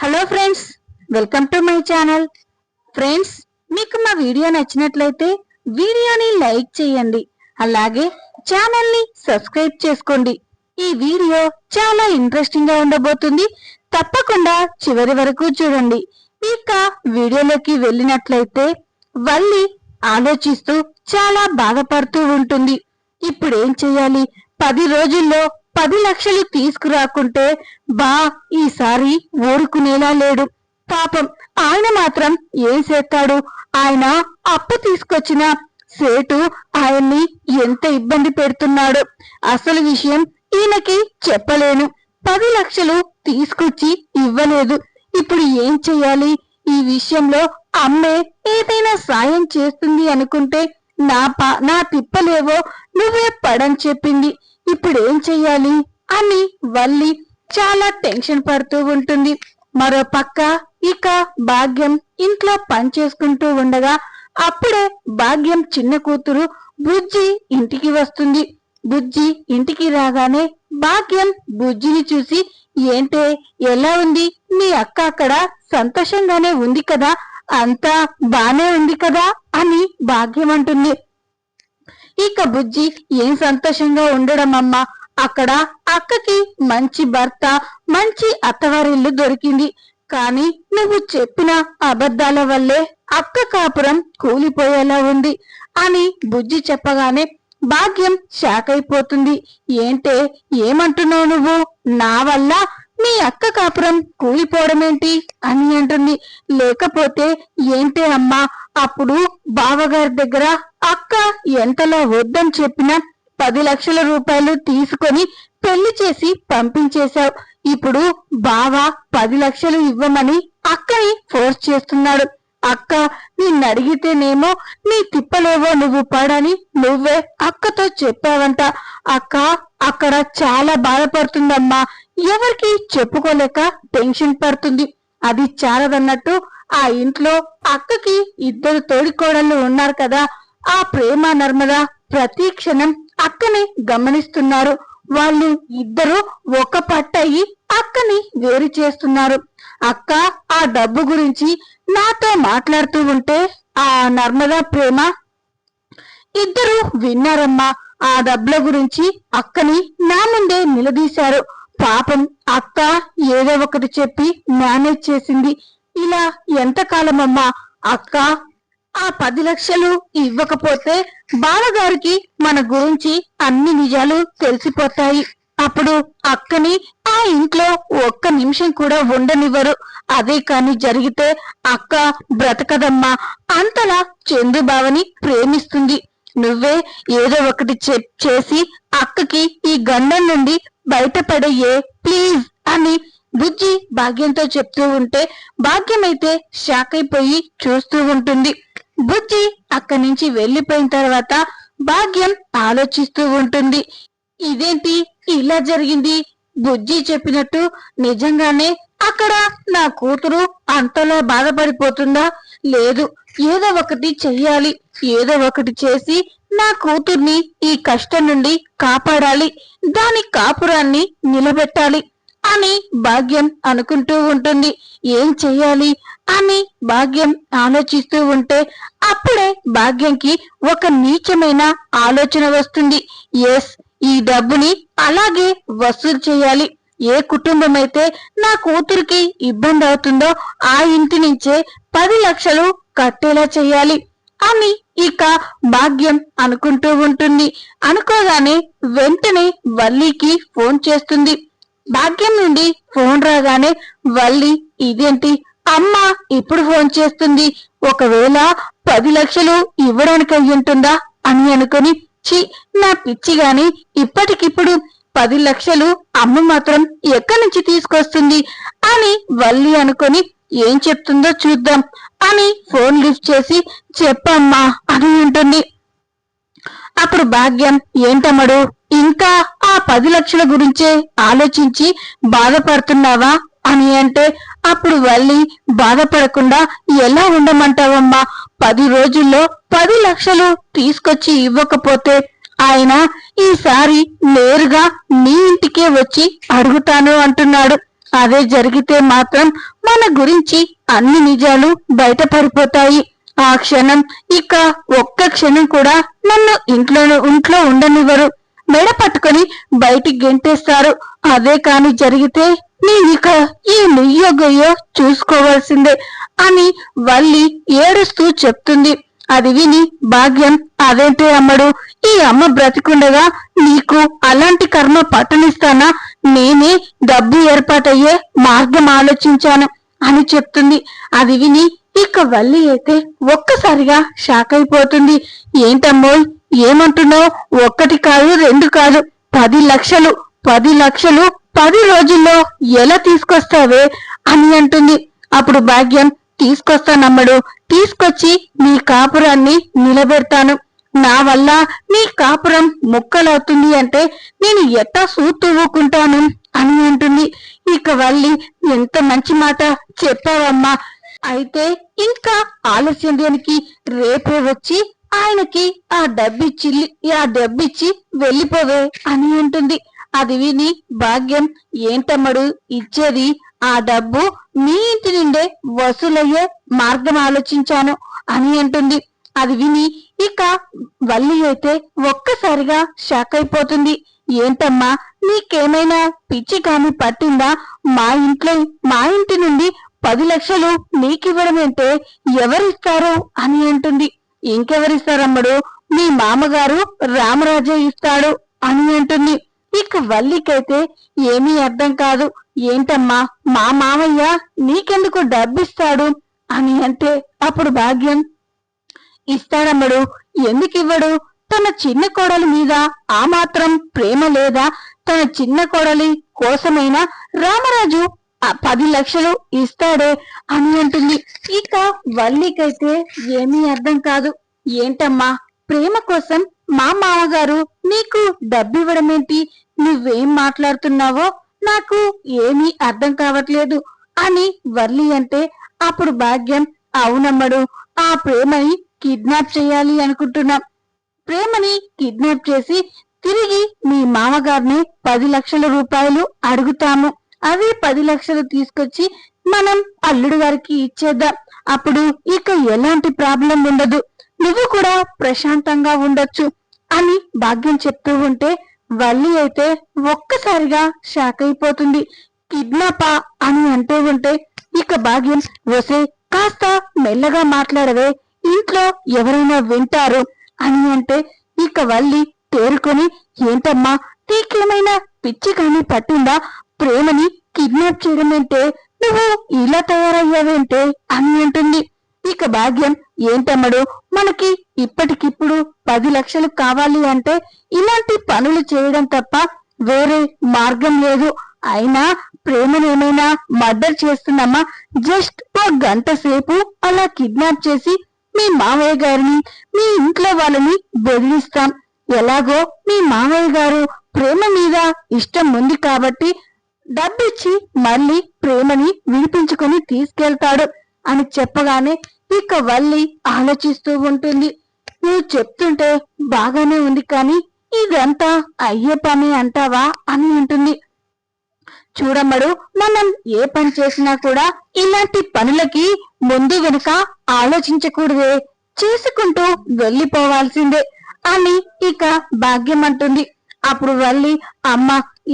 Hello friends welcome to my channel friends మీకు మా video నచ్చినట్లయితే వీడియోని లైక్ చేయండి. అలాగే ఛానల్ని సబ్స్క్రైబ్ చేసుకోండి. ఈ వీడియో చాలా ఇంట్రెస్టింగ్గా ఉండబోతుంది. తప్పకుండా చివరి వరకు చూడండి. ఇక వీడియోలోకి వెళ్ళినట్లయితే వల్లి ఆలోచిస్తూ చాలా బాధపడుతూ ఉంటుంది. ఇప్పుడు ఏం చేయాలి? పది రోజుల్లో పది లక్షలు తీసుకురాకుంటే బా ఈసారి ఊరుకునేలా లేడు. పాపం ఆయన మాత్రం ఏం చేస్తాడు? ఆయన అప్పు తీసుకొచ్చిన సేటు ఆయన్ని ఎంత ఇబ్బంది పెడుతున్నాడు? అసలు విషయం ఈయనకి చెప్పలేను. పది లక్షలు తీసుకొచ్చి ఇవ్వలేదు. ఇప్పుడు ఏం చెయ్యాలి ఈ విషయంలో అమ్మే ఏదైనా సాయం చేస్తుంది అనుకుంటే నా పా నా తిప్పలేవో నువ్వే పడని చెప్పింది. ఇప్పుడు ఏం చెయ్యాలి? అని వల్లి చాలా టెన్షన్ పడుతూ ఉంటుంది. మరో పక్క ఇక భాగ్యం ఇంట్లో పని చేసుకుంటూ ఉండగా అప్పుడే భాగ్యం చిన్న కూతురు బుజ్జి ఇంటికి వస్తుంది. బుజ్జి ఇంటికి రాగానే భాగ్యం బుజ్జిని చూసి ఏంటే ఎలా ఉంది? మీ అక్క అక్కడ సంతోషంగానే ఉంది కదా? అంతా బానే ఉంది కదా? అని భాగ్యం అంటుంది. ఇక బుజ్జి ఏం సంతోషంగా ఉండడం అమ్మా? అక్కడ అక్కకి మంచి భర్త మంచి అత్తవారిల్లు దొరికింది. కానీ నువ్వు చెప్పిన అబద్ధాల వల్లే అక్క కాపురం కూలిపోయేలా ఉంది అని బుజ్జి చెప్పగానే భాగ్యం షాక్ అయిపోతుంది ఏంటే ఏమంటున్నావు నువ్వు? నా వల్ల మీ అక్క కాపురం కూలిపోవడమేంటి? అని అంటుంది. లేకపోతే ఏంటి అమ్మా అప్పుడు బావగారి దగ్గర అక్క ఎంతలా వద్దని చెప్పినా పది లక్షల రూపాయలు తీసుకొని పెళ్ళి చేసి పంపించేశావు. ఇప్పుడు బావ పది లక్షలు ఇవ్వమని అక్కని ఫోర్స్ చేస్తున్నాడు. అక్క నిన్నడిగితేనేమో నీ తిప్పలేవో నువ్వు పడని నువ్వే అక్కతో చెప్పావంట. అక్క అక్కడ చాలా బాధపడుతుందమ్మా. ఎవరికి చెప్పుకోలేక టెన్షన్ పడుతుంది. అది చాలదన్నట్టు ఆ ఇంట్లో అక్కకి ఇద్దరు తోడికోడళ్ళు ఉన్నారు కదా. ఆ ప్రేమ నర్మద ప్రతి క్షణం అక్కని గమనిస్తున్నారు. వాళ్ళు ఇద్దరు ఒక పట్టయి అక్కని వేరు చేస్తున్నారు. అక్క ఆ డబ్బు గురించి నాతో మాట్లాడుతూ ఉంటే ఆ నర్మదా ప్రేమ ఇద్దరు విన్నారమ్మా ఆ డబ్బుల గురించి అక్కని నా ముందే నిలదీశారు. పాపం అక్క ఏదో ఒకటి చెప్పి మేనేజ్ చేసింది. ఇలా ఎంతకాలమమ్మా? అక్క ఆ పది లక్షలు ఇవ్వకపోతే బాలగారికి మన గురించి అన్ని నిజాలు తెలిసిపోతాయి. అప్పుడు అక్కని ఆ ఇంట్లో ఒక్క నిమిషం కూడా ఉండనివ్వరు. అదే కాని జరిగితే అక్క బ్రతకదమ్మా. అంతలా చందుబావని ప్రేమిస్తుంది. నువ్వే ఏదో ఒకటి చెప్ చేసి అక్కకి ఈ గండం నుండి బయటపడయ్యే ప్లీజ్ అని బుజ్జి భాగ్యంతో చెప్తూ ఉంటే భాగ్యమైతే షాక్ అయిపోయి చూస్తూ ఉంటుంది. బుజ్జి అక్కడి నుంచి వెళ్ళిపోయిన తర్వాత భాగ్యం ఆలోచిస్తూ ఉంటుంది. ఇదేంటి ఇలా జరిగింది? బుజ్జి చెప్పినట్టు నిజంగానే అక్కడ నా కూతురు అంతలా బాధపడిపోతుందా? లేదు ఏదో ఒకటి చెయ్యాలి. ఏదో ఒకటి చేసి నా కూతుర్ని ఈ కష్టం నుండి కాపాడాలి దాని కాపురాన్ని నిలబెట్టాలి అని భాగ్యం అనుకుంటూ ఉంటుంది. ఏం చెయ్యాలి అని భాగ్యం ఆలోచిస్తూ ఉంటే అప్పుడే భాగ్యంకి ఒక నీచమైన ఆలోచన వస్తుంది. ఎస్ ఈ డబ్బుని అలాగే వసూలు చేయాలి. ఏ కుటుంబం అయితే నా కూతురికి ఇబ్బంది అవుతుందో ఆ ఇంటి నుంచే పది లక్షలు కట్టేలా చేయాలి. అని ఇక భాగ్యం అనుకుంటూ ఉంటుంది. అనుకోగానే వెంటనే వల్లికి ఫోన్ చేస్తుంది. భాగ్యం నుండి ఫోన్ రాగానే వల్లి ఇదేంటి? అమ్మ ఇప్పుడు ఫోన్ చేస్తుంది. ఒకవేళ పది లక్షలు ఇవ్వడానికి అయ్యుంటుందా అని అనుకుని చి నా పిచ్చి గాని ఇప్పటికిప్పుడు పది లక్షలు అమ్మ మాత్రం ఎక్కడి నుంచి తీసుకొస్తుంది? అని వల్లి అనుకొని ఏం చెప్తుందో చూద్దాం. అని ఫోన్ లిఫ్ట్ చేసి చెప్పమ్మా అని ఉంటుంది అప్పుడు భాగ్యం ఏంటమ్మడు ఇంకా ఆ పది లక్షల గురించే ఆలోచించి బాధపడుతున్నావా? అని అంటే అప్పుడు వల్లి బాధపడకుండా ఎలా ఉండమంటావమ్మా? పది రోజుల్లో పది లక్షలు తీసుకొచ్చి ఇవ్వకపోతే ఆయన ఈసారి నేరుగా నీ ఇంటికే వచ్చి అడుగుతాను అంటున్నాడు. అదే జరిగితే మాత్రం మన గురించి అన్ని నిజాలు బయటపడిపోతాయి. ఆ క్షణం ఇక ఒక్క క్షణం కూడా నన్ను ఇంట్లో ఇంట్లో ఉండనివ్వరు. మెడ పట్టుకొని బయటికి గెంటేస్తారు. అదే కాని జరిగితే నేనిక ఈ నెయ్యో గొయ్యో చూసుకోవాల్సిందే అని వల్లి ఏడుస్తూ చెప్తుంది. అది విని భాగ్యం అదేంటే అమ్మడు ఈ అమ్మ బ్రతికుండగా నీకు అలాంటి కర్మ పట్టనిస్తానా? నేనే డబ్బు ఏర్పాటయ్యే మార్గం ఆలోచించాను అని చెప్తుంది. అది విని ఇక వల్లి అయితే ఒక్కసారిగా షాక్ అయిపోతుంది. ఏంటమ్మోయ్ ఏమంటున్నావు? ఒక్కటి కాదు రెండు కాదు పది లక్షలు పది లక్షలు పది రోజుల్లో ఎలా తీసుకొస్తావే అని అంటుంది. అప్పుడు భాగ్యం తీసుకొస్తానమ్మడు తీసుకొచ్చి నీ కాపురాన్ని నిలబెడతాను. నా వల్ల నీ కాపురం ముక్కలవుతుంది అంటే నేను ఎట్టా సూతువ్వుకుంటాను అని అంటుంది. ఇక వల్లి ఎంత మంచి మాట చెప్పావమ్మా. అయితే ఇంకా ఆలస్యం దేనికి? రేపే వచ్చి ఆయనకి ఆ డబ్బిచ్చి ఆ డబ్బిచ్చి వెళ్ళిపోవే అని అంటుంది. అది విని భాగ్యం ఏంటమ్మడు ఇచ్చేది ఆ డబ్బు మీ ఇంటి నుండే వసూలయ్యే మార్గం ఆలోచించాను అని అంటుంది. అది విని ఇక వల్లి అయితే ఒక్కసారిగా షాక్ అయిపోతుంది. ఏంటమ్మా నీకేమైనా పిచ్చి కాని పట్టిందా? మా ఇంట్లో మా ఇంటి నుండి పది లక్షలు నీకివ్వడం అంటే ఎవరిస్తారు అని అంటుంది. ఇంకెవరిస్తారమ్మడు? మీ మామగారు రామరాజే ఇస్తాడు అని అంటుంది. ఇక వల్లికైతే ఏమీ అర్థం కాదు. ఏంటమ్మా మా మామయ్య నీకెందుకు డబ్బిస్తాడు అని అంటే అప్పుడు భాగ్యం ఇస్తాడమ్మడు ఎందుకివ్వడు? తన చిన్న కోడలి మీద ఆ మాత్రం ప్రేమ లేదా? తన చిన్న కోడలి కోసమైనా రామరాజు ఆ పది లక్షలు ఇస్తాడే అని అంటుంది. ఇక వల్లికైతే ఏమీ అర్థం కాదు. ఏంటమ్మా? ప్రేమ కోసం మా మామగారు నీకు డబ్బివ్వడమేంటి? నువ్వేం మాట్లాడుతున్నావో నాకు ఏమీ అర్థం కావట్లేదు అని వర్లి అంటే అప్పుడు భాగ్యం అవునమ్మడు. ఆ ప్రేమని కిడ్నాప్ చేయాలి అనుకుంటున్నాం. ప్రేమని కిడ్నాప్ చేసి తిరిగి మీ మామగారిని పది లక్షల రూపాయలు అడుగుతాము. అవి పది లక్షలు తీసుకొచ్చి మనం అల్లుడు గారికి ఇచ్చేద్దాం. అప్పుడు ఇక ఎలాంటి ప్రాబ్లం ఉండదు. నువ్వు కూడా ప్రశాంతంగా ఉండొచ్చు అని భాగ్యం చెప్తూ ఉంటే వల్లి అయితే ఒక్కసారిగా షాక్ అయిపోతుంది. కిడ్నాపా అని అంటూ ఉంటే ఇక భాగ్యం వసే కాస్త మెల్లగా మాట్లాడవే ఇంట్లో ఎవరైనా వింటారు అని అంటే ఇక వల్లి తేరుకొని ఏంటమ్మా నీకేమైనా పిచ్చి కానీ పట్టిందా? ప్రేమని కిడ్నాప్ చేయడం అంటే నువ్వు ఇలా తయారయ్యావేంటే? అని అంటుంది. ఇక భాగ్యం ఏంటమ్మడు మనకి ఇప్పటికిప్పుడు పది లక్షలు కావాలి అంటే ఇలాంటి పనులు చేయడం తప్ప వేరే మార్గం లేదు. అయినా ప్రేమనేమైనా మర్డర్ చేస్తున్నామా జస్ట్ ఒక గంట సేపు అలా కిడ్నాప్ చేసి మీ మావయ్య గారిని మీ ఇంట్లో వాళ్ళని బెదిరిస్తాం. ఎలాగో మీ మావయ్య గారు ప్రేమ మీద ఇష్టం ఉంది కాబట్టి డబ్బిచ్చి మళ్ళీ ప్రేమని విడిపించుకుని తీసుకెళ్తాడు అని చెప్పగానే ఇక వల్లి ఆలోచిస్తూ ఉంటుంది. నువ్వు చెప్తుంటే బాగానే ఉంది కానీ ఇదంతా అయ్యే పని అంటావా అని ఉంటుంది. చూడమ్మడు మనం ఏ పని చేసినా కూడా ఇలాంటి పనులకి ముందు వెనుక ఆలోచించకూడదే. చేసుకుంటూ వెళ్ళిపోవాల్సిందే అని ఇక భాగ్యం అంటుంది. అప్పుడు వెళ్ళి అమ్మ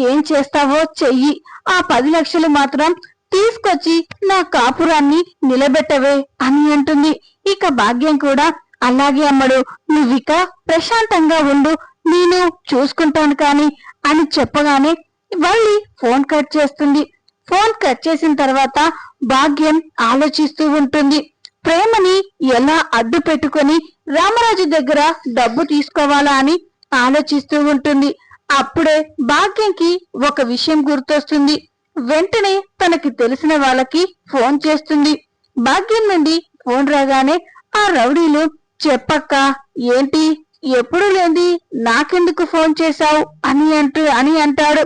ఏం చేస్తావో చెయ్యి. ఆ పది లక్షలు మాత్రం తీసుకొచ్చి నా కాపురాన్ని నిలబెట్టవే అని అంటుంది. ఇక భాగ్యం కూడా అలాగే అమ్మడు నువ్విక ప్రశాంతంగా ఉండు నేను చూసుకుంటాను కాని అని చెప్పగానే వల్లి ఫోన్ కట్ చేస్తుంది. ఫోన్ కట్ చేసిన తర్వాత భాగ్యం ఆలోచిస్తూ ఉంటుంది. ప్రేమని ఎలా అడ్డు పెట్టుకొని రామరాజు దగ్గర డబ్బు తీసుకోవాలా అని ఆలోచిస్తూ ఉంటుంది. అప్పుడే భాగ్యంకి ఒక విషయం గుర్తొస్తుంది. వెంటనే తనకి తెలిసిన వాళ్ళకి ఫోన్ చేస్తుంది. భాగ్యం నుండి ఫోన్ రాగానే ఆ రౌడీలు చెప్పక్క ఏంటి? ఎప్పుడు లేంది నాకెందుకు ఫోన్ చేశావు? అని అంటూ అని అంటాడు.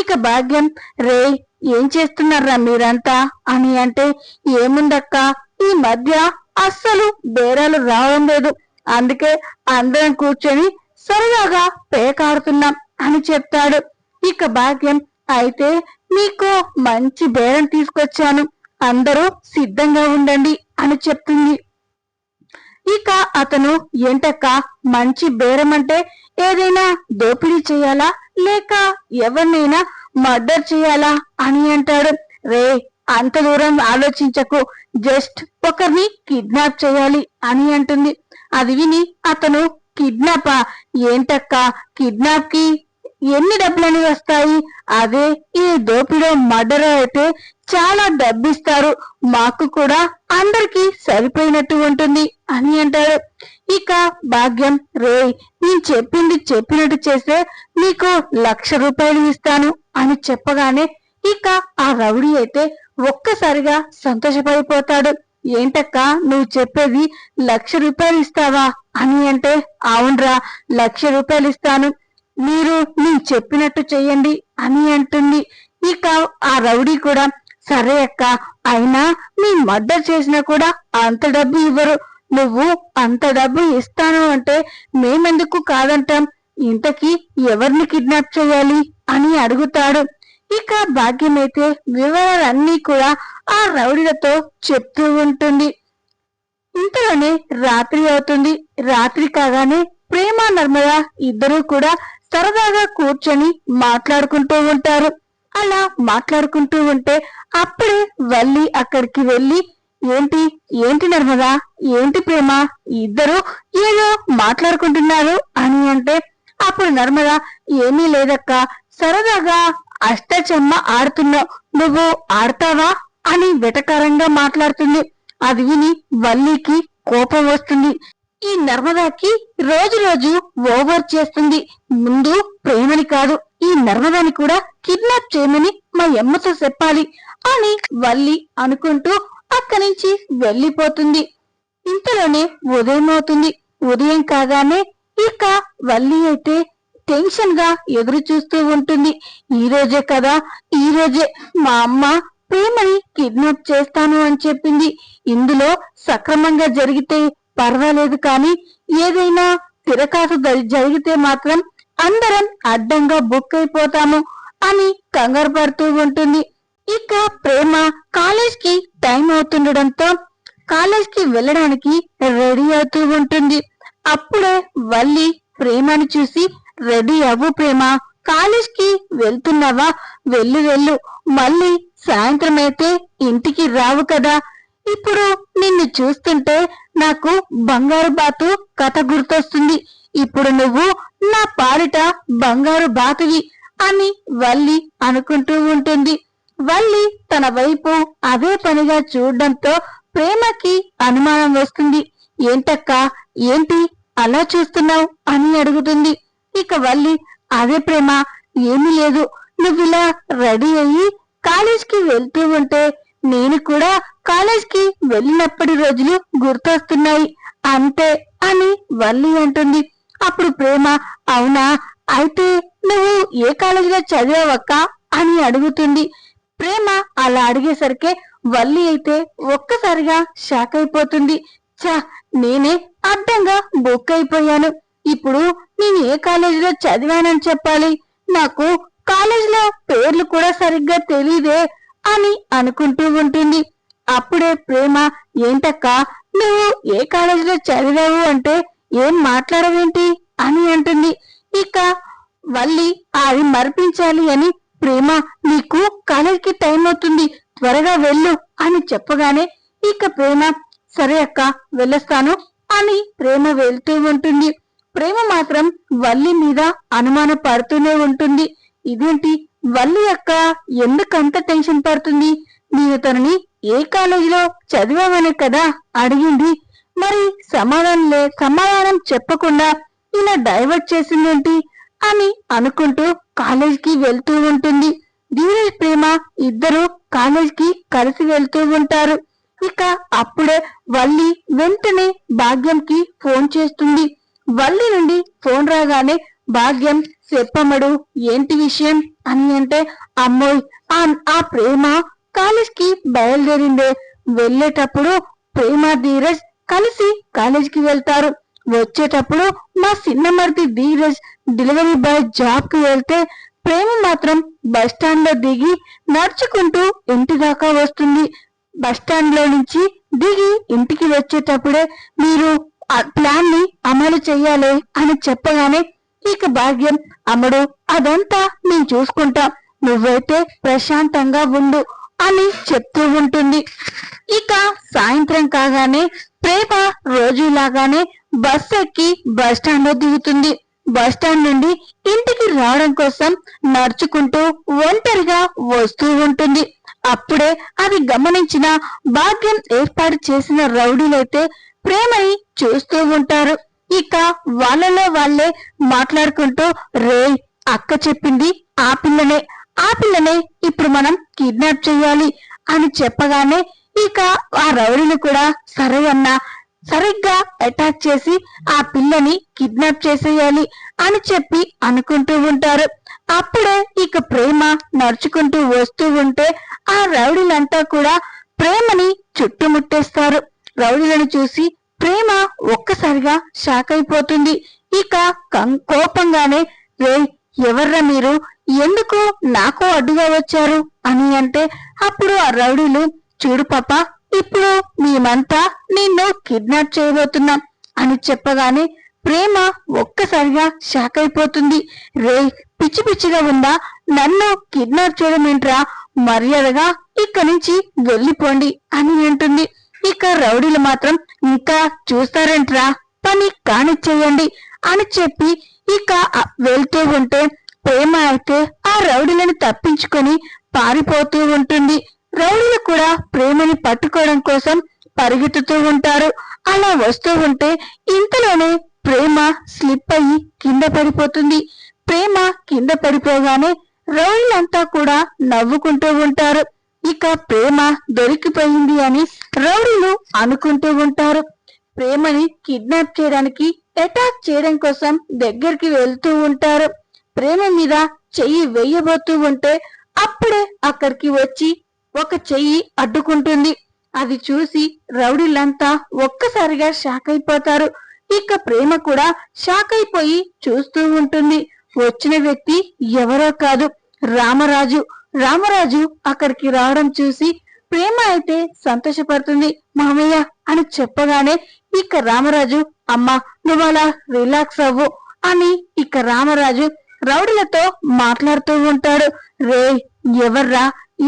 ఇక భాగ్యం రే ఏం చేస్తున్నారా మీరంతా? అని అంటే ఏముందక్క ఈ మధ్య అస్సలు బేరాలు రావడం లేదు. అందుకే అందరం కూర్చొని సరదాగా పేకాడుతున్నాం అని చెప్తాడు. ఇక భాగ్యం అయితే మీకు మంచి బేరం తీసుకొచ్చాను. అందరూ సిద్ధంగా ఉండండి అని చెప్తుంది. ఇక అతను ఏంటక్క మంచి బేరం అంటే ఏదైనా దోపిడీ చేయాలా? లేక ఎవరినైనా మర్డర్ చేయాలా? అని అంటాడు. రే అంత దూరం ఆలోచించకు. జస్ట్ ఒకరిని కిడ్నాప్ చేయాలి అని అంటుంది. అది విని అతను కిడ్నాపా? ఏంటక్క కిడ్నాప్కి ఎన్ని డబ్బులని వస్తాయి? అదే ఈ దోపిడో మర్డర్ అయితే చాలా డబ్బిస్తారు. మాకు కూడా అందరికి సరిపోయినట్టు ఉంటుంది అని అంటాడు ఇక భాగ్యం రే నేను చెప్పింది చెప్పినట్టు చేస్తే నీకు లక్ష రూపాయలు ఇస్తాను అని చెప్పగానే ఇక ఆ రౌడీ అయితే ఒక్కసారిగా సంతోషపడిపోతాడు. ఏంటక్క నువ్వు చెప్పేది లక్ష రూపాయలు ఇస్తావా అని అంటే అవునరా లక్ష రూపాయలు ఇస్తాను. మీరు నేను చెప్పినట్టు చెయ్యండి అని అంటుంది. ఇక ఆ రౌడీ కూడా సరే అక్క అయినా మీ మర్డర్ చేసినా కూడా అంత డబ్బు ఇవ్వరు. నువ్వు అంత డబ్బు ఇస్తాను అంటే మేమెందుకు కాదంటాం? ఇంతకీ ఎవరిని కిడ్నాప్ చేయాలి అని అడుగుతాడు. ఇక భాగ్యమైతే వివరాలన్నీ కూడా ఆ రౌడీలతో చెప్తూ ఉంటుంది. ఇంతలోనే రాత్రి అవుతుంది. రాత్రి కాగానే ప్రేమ నర్మద ఇద్దరూ కూడా సరదాగా కూర్చొని మాట్లాడుకుంటూ ఉంటారు. అలా మాట్లాడుకుంటూ ఉంటే అప్పుడే వల్లి అక్కడికి వెళ్ళి ఏంటి? ఏంటి నర్మదా? ఏంటి ప్రేమ? ఇద్దరు ఏదో మాట్లాడుకుంటున్నారు అని అంటే అప్పుడు నర్మద ఏమీ లేదక్క. సరదాగా అష్టచెమ్మ ఆడుతున్నావు. నువ్వు ఆడతావా? అని వెటకారంగా మాట్లాడుతుంది. అది విని వల్లికి కోపం వస్తుంది. ఈ నర్మదాకి రోజు రోజు ఓవర్ చేస్తుంది. ముందు ప్రేమని కాదు ఈ నర్మదాని కూడా కిడ్నాప్ చేయమని మా అమ్మతో చెప్పాలి అని వల్లి అనుకుంటూ అక్కడి నుంచి వెళ్ళిపోతుంది. ఇంతలోనే ఉదయం అవుతుంది. ఉదయం కాగానే ఇక వల్లి అయితే టెన్షన్గా ఎదురు చూస్తూ ఉంటుంది. ఈ రోజే కదా ఈ రోజే మా అమ్మ ప్రేమని కిడ్నాప్ చేస్తాను అని చెప్పింది. ఇందులో సక్రమంగా జరిగితే పర్వాలేదు కానీ ఏదైనా తిరకాసు జరి- జరిగితే మాత్రం అందరం అడ్డంగా బుక్ అయిపోతాము అని కంగారు పడుతూ ఉంటుంది. ఇక ప్రేమ కాలేజ్కి టైం అవుతుండడంతో కాలేజ్కి వెళ్ళడానికి రెడీ అవుతూ ఉంటుంది. అప్పుడే వల్లి ప్రేమని చూసి రెడీ అవ్వు ప్రేమ కాలేజ్కి వెళ్తున్నావా? వెళ్ళు వెళ్ళు. మళ్ళీ సాయంత్రం అయితే ఇంటికి రావు కదా. ఇప్పుడు నిన్ను చూస్తుంటే నాకు బంగారు బాతు కథ గుర్తొస్తుంది. ఇప్పుడు నువ్వు నా పాలిట బంగారు బాతువి అని వల్లి అనుకుంటూ ఉంటుంది. వల్లి తన వైపు అదే పనిగా చూడడంతో ప్రేమకి అనుమానం వస్తుంది. ఏంటక్క ఏంటి అలా చూస్తున్నావు అని అడుగుతుంది. ఇక వల్లి అదే ప్రేమ ఏమీ లేదు. నువ్విలా రెడీ అయ్యి కాలేజ్కి వెళ్తూ ఉంటే నేను కూడా కాలేజ్కి వెళ్ళినప్పటి రోజులు గుర్తొస్తున్నాయి. అంతే అని వల్లి అంటుంది. అప్పుడు ప్రేమ అవునా? అయితే నువ్వు ఏ కాలేజీలో చదివావక్క? అని అడుగుతుంది. ప్రేమ అలా అడిగేసరికి వల్లి అయితే ఒక్కసారిగా షాక్ అయిపోతుంది. చా నేనే అడ్డంగా బుక్ అయిపోయాను. ఇప్పుడు నేను ఏ కాలేజీలో చదివానని చెప్పాలి? నాకు కాలేజీలో పేర్లు కూడా సరిగ్గా తెలియదే అని అనుకుంటూ ఉంటుంది. అప్పుడే ప్రేమ ఏంటక్క నువ్వు ఏ కాలేజీలో చదివావు అంటే ఏం మాట్లాడవేంటి? అని అంటుంది. ఇక వల్లి అది మరిపించాలి అని ప్రేమ నీకు కాలేజీకి టైం అవుతుంది త్వరగా వెళ్ళు అని చెప్పగానే ఇక ప్రేమ సరే అక్క వెళ్ళొస్తాను అని ప్రేమ వెళ్తూ ఉంటుంది. ప్రేమ మాత్రం వల్లి మీద అనుమాన పడుతూనే ఉంటుంది. ఇదేంటి? వల్లి అక్క ఎందుకంత టెన్షన్ పడుతుంది? నేను తనని ఏ కాలేజీలో చదివామనే కదా అడిగింది. మరి సమాధానం లే సమాధానం చెప్పకుండా ఇలా డైవర్ట్ చేసిందేంటి అని అనుకుంటూ కాలేజ్కి వెళ్తూ ఉంటుంది. ధీరజ్ ప్రేమ ఇద్దరు కాలేజ్కి కలిసి వెళ్తూ ఉంటారు. ఇక అప్పుడే వల్లి వెంటనే భాగ్యంకి ఫోన్ చేస్తుంది. వల్లి నుండి ఫోన్ రాగానే భాగ్యం చెప్పమ్మడు ఏంటి విషయం? అని అంటే అమ్మోయ్ ఆ ఆ ప్రేమ కాలేజ్కి బయలుదేరిందే. వెళ్ళేటప్పుడు ప్రేమ ధీరజ్ కలిసి కాలేజ్కి వెళ్తారు. వచ్చేటప్పుడు మా సిన్నమర్ది ధీరజ్ డెలివరీ బాయ్ జాబ్కి వెళ్తే ప్రేమ మాత్రం బస్ స్టాండ్లో దిగి నడుచుకుంటూ ఇంటి దాకా వస్తుంది. బస్ స్టాండ్లో నుంచి దిగి ఇంటికి వచ్చేటప్పుడే మీరు ఆ ప్లాన్ని అమలు చేయాలి అని చెప్పగానే ఇక భాగ్యం అమ్మడు అదంతా నేను చూసుకుంటా. నువ్వైతే ప్రశాంతంగా ఉండు అని చెప్తూ ఉంటుంది. ఇక సాయంత్రం కాగానే ప్రేమ రోజులాగానే బస్ ఎక్కి బస్లో దిగుతుంది. బస్ స్టాండ్ నుండి ఇంటికి రావడం కోసం నడుచుకుంటూ ఒంటరిగా వస్తూ ఉంటుంది. అప్పుడే అది గమనించిన భాగ్యం ఏర్పాటు చేసిన రౌడీలైతే ప్రేమని చూస్తూ ఉంటారు. ఇక వాళ్ళలో వాళ్ళే మాట్లాడుకుంటూ రే అక్క చెప్పింది ఆ పిల్లనే ఆ పిల్లనే ఇప్పుడు మనం కిడ్నాప్ చేయాలి అని చెప్పగానే ఇక ఆ రౌడీని కూడా సరే అన్న సరిగ్గా అటాక్ చేసి ఆ పిల్లని కిడ్నాప్ చేసేయాలి అని చెప్పి అనుకుంటూ ఉంటారు. అప్పుడే ఇక ప్రేమ నడుచుకుంటూ వస్తూ ఉంటే ఆ రౌడీలంతా కూడా ప్రేమని చుట్టుముట్టేస్తారు. రౌడీలను చూసి ప్రేమ ఒక్కసారిగా షాక్ అయిపోతుంది. ఇక కం- కోపంగానే రే ఎవర్రా మీరు? ఎందుకు నాకు అడ్డుగా వచ్చారు? అని అంటే అప్పుడు ఆ రౌడీలు చూడు పాప ఇప్పుడు మేమంతా నిన్ను కిడ్నాప్ చేయబోతున్నాం అని చెప్పగానే ప్రేమ ఒక్కసారిగా షాక్ అయిపోతుంది. రే పిచ్చి పిచ్చిగా ఉందా? నన్ను కిడ్నాప్ చేయడం ఏంట్రా? మర్యాదగా ఇక్కడి నుంచి వెళ్ళిపోండి అని అంటుంది. ఇక రౌడీలు మాత్రం ఇంకా చూస్తారంట్రా. పని కానిచ్చేయండి అని చెప్పి ఇక వెళ్తూ ఉంటే ప్రేమ అయితే ఆ రౌడీలను తప్పించుకొని పారిపోతూ ఉంటుంది. రౌడీలు కూడా ప్రేమని పట్టుకోవడం కోసం పరిగెత్తుతూ ఉంటారు. అలా వస్తూ ఉంటే ఇంతలోనే ప్రేమ స్లిప్ అయ్యి కింద పడిపోతుంది. ప్రేమ కింద పడిపోగానే రౌడీలంతా కూడా నవ్వుకుంటూ ఉంటారు. ఇక ప్రేమ దొరికిపోయింది అని రౌడీలు అనుకుంటూ ఉంటారు. ప్రేమని కిడ్నాప్ చేయడానికి అటాక్ చేయడం కోసం దగ్గరికి వెళ్తూ ఉంటారు. ప్రేమ మీద చెయ్యి వేయబోతూ ఉంటే అప్పుడే అక్కడికి వచ్చి ఒక చెయ్యి అడ్డుకుంటుంది. అది చూసి రౌడీలంతా ఒక్కసారిగా షాక్ అయిపోతారు. ఇక ప్రేమ కూడా షాక్ అయిపోయి చూస్తూ ఉంటుంది. వచ్చిన వ్యక్తి ఎవరో కాదు రామరాజు. రామరాజు అక్కడికి రావడం చూసి ప్రేమ అయితే సంతోషపడుతుంది మామయ్య అని చెప్పగానే ఇక రామరాజు అమ్మ నువ్వు అలా రిలాక్స్ అవ్వు అని ఇక రామరాజు రౌడీలతో మాట్లాడుతూ ఉంటాడు. రే ఎవర్రా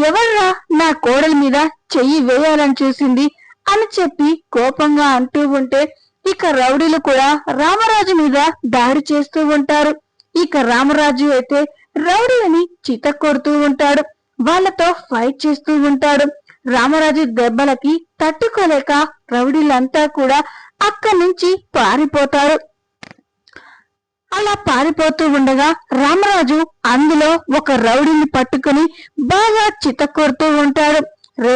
ఎవర్రా నా కోడల మీద చెయ్యి వేయాలని చూసింది అని చెప్పి కోపంగా అంటూ ఉంటే ఇక రౌడీలు కూడా రామరాజు మీద దాడి చేస్తూ ఉంటారు. ఇక రామరాజు అయితే రౌడీలని చితక్కొడుతూ ఉంటాడు. వాళ్ళతో ఫైట్ చేస్తూ ఉంటాడు. రామరాజు దెబ్బలకి తట్టుకోలేక రౌడీలంతా కూడా అక్కడి నుంచి పారిపోతారు. అలా పారిపోతూ ఉండగా రామరాజు అందులో ఒక రౌడీని పట్టుకుని బాగా చితక్కొడుతూ ఉంటాడు. రే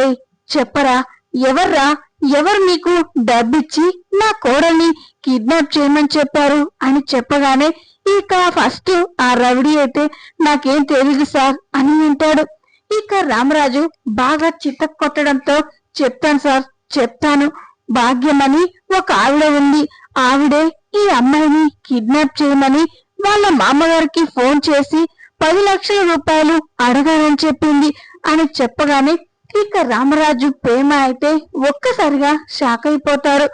చెప్పరా ఎవర్రా ఎవరు నీకు డబ్బిచ్చి నా కోడల్ని కిడ్నాప్ చేయమని చెప్పారు అని చెప్పగానే ఇక ఫస్ట్ ఆ రవిడి అయితే నాకేం తెలియదు సార్ అని అంటాడు ఇక రామరాజు బాగా చిత్త కొట్టడంతో చెప్తాను సార్ చెప్తాను. భాగ్యమని ఒక ఆవిడ ఉంది. ఆవిడే ఈ అమ్మాయిని కిడ్నాప్ చేయమని వాళ్ళ మామగారికి ఫోన్ చేసి పది లక్షల రూపాయలు అడగాలని చెప్పింది అని చెప్పగానే ఇక రామరాజు ప్రేమ అయితే ఒక్కసారిగా షాక్ అయిపోతారు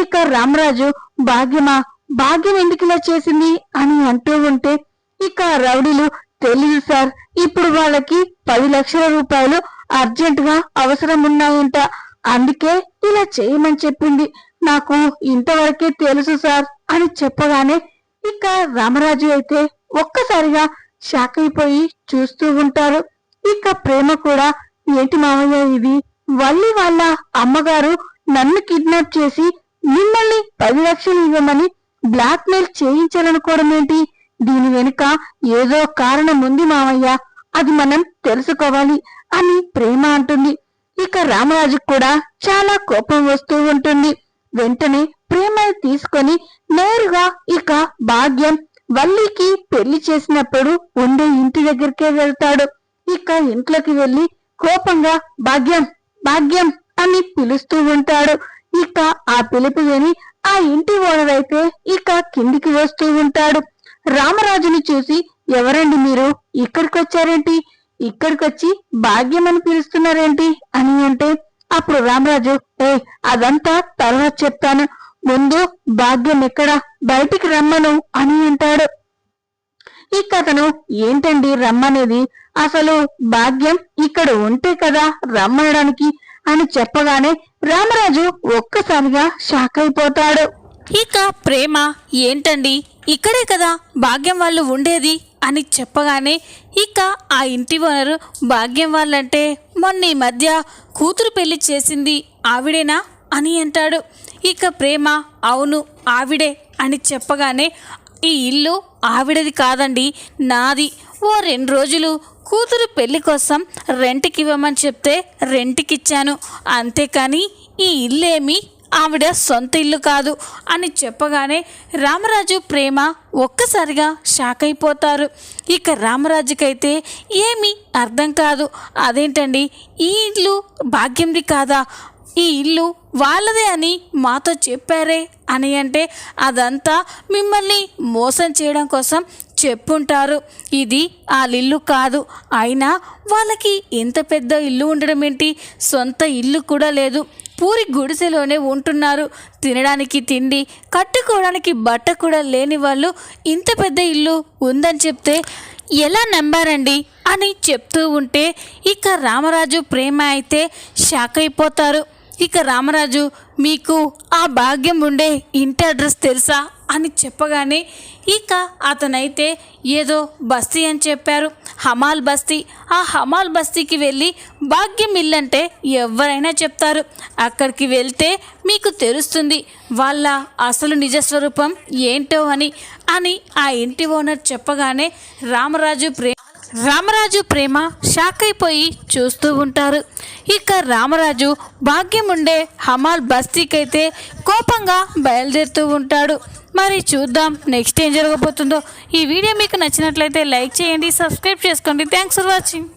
ఇక రామరాజు భాగ్యమా భాగ్యం ఎందుకు చేసింది అని అంటూ ఉంటే ఇక రౌడీలు తెలియదు సార్. ఇప్పుడు వాళ్ళకి పది లక్షల రూపాయలు అర్జెంట్గా అవసరం ఉన్నాయంట. అందుకే ఇలా చేయమని చెప్పింది. నాకు ఇంతవరకే తెలుసు సార్ అని చెప్పగానే ఇక రామరాజు అయితే ఒక్కసారిగా షాక్ అయిపోయి చూస్తూ ఉంటారు ఇక ప్రేమ కూడా ఏంటి మామయ్య ఇది? వల్లి వాళ్ళ అమ్మగారు నన్ను కిడ్నాప్ చేసి మిమ్మల్ని పది లక్షలు ఇవ్వమని బ్లాక్ మెయిల్ చేయించాలనుకోవడం ఏంటి? దీని వెనుక ఏదో కారణం ఉంది మామయ్య అది మనం తెలుసుకోవాలి అని ప్రేమ అంటుంది. ఇక రామరాజుకు కూడా చాలా కోపం వస్తూ ఉంటుంది. వెంటనే ప్రేమని తీసుకొని నేరుగా ఇక భాగ్యం వల్లికి పెళ్ళి చేసినప్పుడు ఉండే ఇంటి దగ్గరికే వెళ్తాడు. ఇక ఇంట్లోకి వెళ్ళి కోపంగా భాగ్యం భాగ్యం అని పిలుస్తూ ఉంటాడు. ఇక ఆ పిలుపు విని ఆ ఇంటి ఓనర్ అయితే ఇక కిందికి వస్తూ ఉంటాడు. రామరాజుని చూసి ఎవరండి మీరు? ఇక్కడికి వచ్చారేంటి ఇక్కడికి వచ్చి భాగ్యం అని పిలుస్తున్నారేంటి? అని అంటే అప్పుడు రామరాజు ఏ అదంతా తర్వాత చెప్తాను. ముందు భాగ్యం ఎక్కడ? బయటికి రమ్మను అని అంటాడు. ఈ కథను ఏంటండి రమ్మనేది? అసలు భాగ్యం ఇక్కడ ఉంటే కదా రమ్మనడానికి అని చెప్పగానే రామరాజు ఒక్కసారిగా షాక్ అయిపోతాడు. ఇక ప్రేమ ఏంటండి? ఇక్కడే కదా భాగ్యం వాళ్ళు ఉండేది అని చెప్పగానే ఇక ఆ ఇంటి ఓనరు భాగ్యం వాళ్ళంటే మొన్న ఈ మధ్య కూతురు పెళ్ళి చేసింది ఆవిడేనా అని అంటాడు. ఇక ప్రేమ అవును ఆవిడే అని చెప్పగానే ఈ ఇల్లు ఆవిడది కాదండి నాది. ఓ రెండు రోజులు కూతురు పెళ్ళి కోసం రెంట్కి ఇవ్వమని చెప్తే రెంట్కి ఇచ్చాను అంతేకాని ఈ ఇల్లేమి ఆవిడ సొంత ఇల్లు కాదు అని చెప్పగానే రామరాజు ప్రేమ ఒక్కసారిగా షాక్ అయిపోతారు. ఇక రామరాజుకైతే ఏమీ అర్థం కాదు. అదేంటండి ఈ ఇల్లు భాగ్యంది కాదా? ఈ ఇల్లు వాళ్ళదే అని మాతో చెప్పారే అని అంటే అదంతా మిమ్మల్ని మోసం చేయడం కోసం చెప్పుంటారు. ఇది ఆ కాదు. అయినా వాళ్ళకి ఇంత పెద్ద ఇల్లు ఉండడం ఏంటి? సొంత ఇల్లు కూడా లేదు. పూరి గుడిసెలోనే ఉంటున్నారు. తినడానికి తిండి కట్టుకోవడానికి బట్ట కూడా లేని వాళ్ళు ఇంత పెద్ద ఇల్లు ఉందని చెప్తే ఎలా నమ్మారండి? అని చెప్తూ ఉంటే ఇక రామరాజు ప్రేమ అయితే షాక్ అయిపోతారు. ఇక రామరాజు మీకు ఆ భాగ్యం ఉండే ఇంటి అడ్రస్ తెలుసా? అని చెప్పగానే ఇక అతనైతే ఏదో బస్తీ అని చెప్పారు. హమాల్ బస్తీ. ఆ హమాల్ బస్తీకి వెళ్ళి భాగ్యం ఇల్లంటే ఎవరైనా చెప్తారు. అక్కడికి వెళ్తే మీకు తెలుస్తుంది వాళ్ళ అసలు నిజస్వరూపం ఏంటో అని. అని ఆ ఇంటి ఓనర్ చెప్పగానే రామరాజు ప్రే రామరాజు ప్రేమ షాక్ అయిపోయి చూస్తూ ఉంటారు. ఇక రామరాజు భాగ్యం ఉండే హమాల్ బస్తీకైతే కోపంగా బయలుదేరుతూ ఉంటాడు. మరి చూద్దాం నెక్స్ట్ ఏం జరగబోతుందో. ఈ వీడియో మీకు నచ్చినట్లయితే లైక్ చేయండి సబ్స్క్రైబ్ చేసుకోండి. Thanks for watching